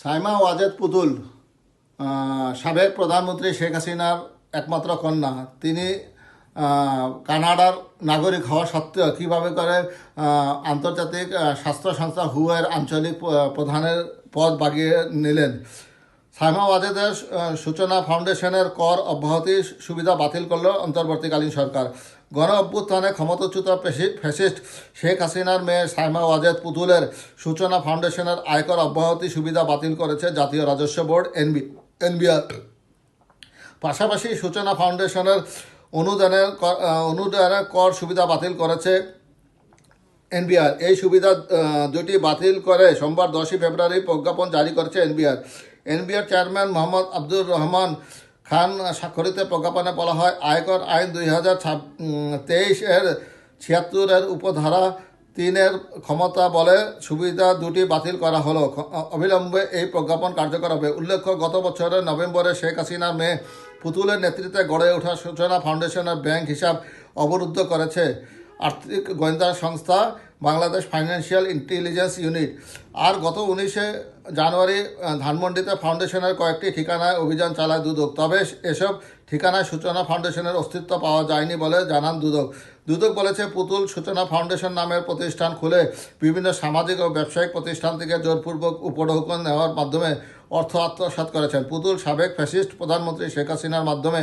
সাইমা ওয়াজেদ পুতুল সাবেক প্রধানমন্ত্রী শেখ হাসিনার একমাত্র কন্যা। তিনি কানাডার নাগরিক হওয়া সত্ত্বেও কীভাবে করে আন্তর্জাতিক স্বাস্থ্য সংস্থা হুয়ের আঞ্চলিক প্রধানের পদ বাগিয়ে নিলেন। সাইমা ওয়াজেদের সূচনা ফাউন্ডেশনের কর অব্যাহতি সুবিধা বাতিল করল অন্তর্বর্তীকালীন সরকার। গণ অভ্যুত্থানে ক্ষমতাচ্যুত ফ্যাসিস্ট শেখ হাসিনার মেয়ে সাইমা ওয়াজেদ পুতুলের সূচনা ফাউন্ডেশনের আয়কর অব্যাহতি সুবিধা বাতিল করেছে জাতীয় রাজস্ব বোর্ড, এনবি এনবিআর। পাশাপাশি সূচনা ফাউন্ডেশনের অনুদানের অনুদানের কর সুবিধা বাতিল করেছে এনবিআর। এই সুবিধা দুটি বাতিল করে সোমবার দশই ফেব্রুয়ারি প্রজ্ঞাপন জারি করেছে NBR. NBR chairman Mohammad Abdur Rahman Khan স্বাক্ষরিত প্রজ্ঞাপনে বলা হয়, আয়কর আইন দুই হাজার তেইশ এর ছিয়াত্তরের উপধারা তিনের ক্ষমতা বলে সুবিধা দুটি বাতিল করা হলো। অবিলম্বে এই প্রজ্ঞাপন কার্যকর হবে। উল্লেখ্য, গত বছরের নভেম্বরে শেখ হাসিনার মেয়ে পুতুলের নেতৃত্বে গড়ে ওঠা সূচনা ফাউন্ডেশনের ব্যাংক হিসাব অবরুদ্ধ করেছে। আর্থিক গোয়েন্দা সংস্থা বাংলাদেশ ফাইন্যান্সিয়াল ইন্টেলিজেন্স ইউনিট আর গত উনিশে জানুয়ারি ধানমন্ডিতে ফাউন্ডেশনের কয়েকটি ঠিকানায় অভিযান চালায় দুদক। তবে এসব ঠিকানায় সূচনা ফাউন্ডেশনের অস্তিত্ব পাওয়া যায়নি বলে জানান দুদক। দুদক বলেছে, পুতুল সূচনা ফাউন্ডেশন নামের প্রতিষ্ঠান খুলে বিভিন্ন সামাজিক ও ব্যবসায়িক প্রতিষ্ঠান থেকে জোরপূর্বক উপঢৌকন নেওয়ার মাধ্যমে অর্থ আত্মসাৎ করেছেন। পুতুল সাবেক ফ্যাসিস্ট প্রধানমন্ত্রী শেখ হাসিনার মাধ্যমে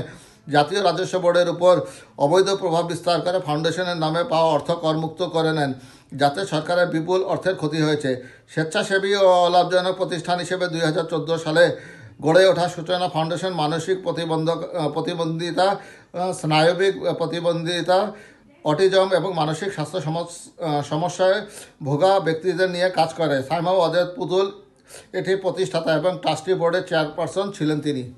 জাতীয় রাজস্ব বোর্ডের উপর অবৈধ প্রভাব বিস্তার করে ফাউন্ডেশনের নামে পাওয়া অর্থ করমুক্ত করে নেন, যাতে সরকারের বিপুল অর্থের ক্ষতি হয়েছে। স্বেচ্ছাসেবী ও অলাভজনক প্রতিষ্ঠান হিসেবে দুই হাজার চোদ্দ সালে গড়ে ওঠা সূচনা ফাউন্ডেশন মানসিক প্রতিবন্ধক প্রতিবন্ধিতা স্নায়বিক প্রতিবন্ধিতা, অটিজম এবং মানসিক স্বাস্থ্য সমস- সমস্যায় ভোগা ব্যক্তিদের নিয়ে কাজ করে। সাইমা অজয় পুতুল এটির প্রতিষ্ঠাতা এবং ট্রাস্টি বোর্ডের চেয়ারপারসন ছিলেন তিনি।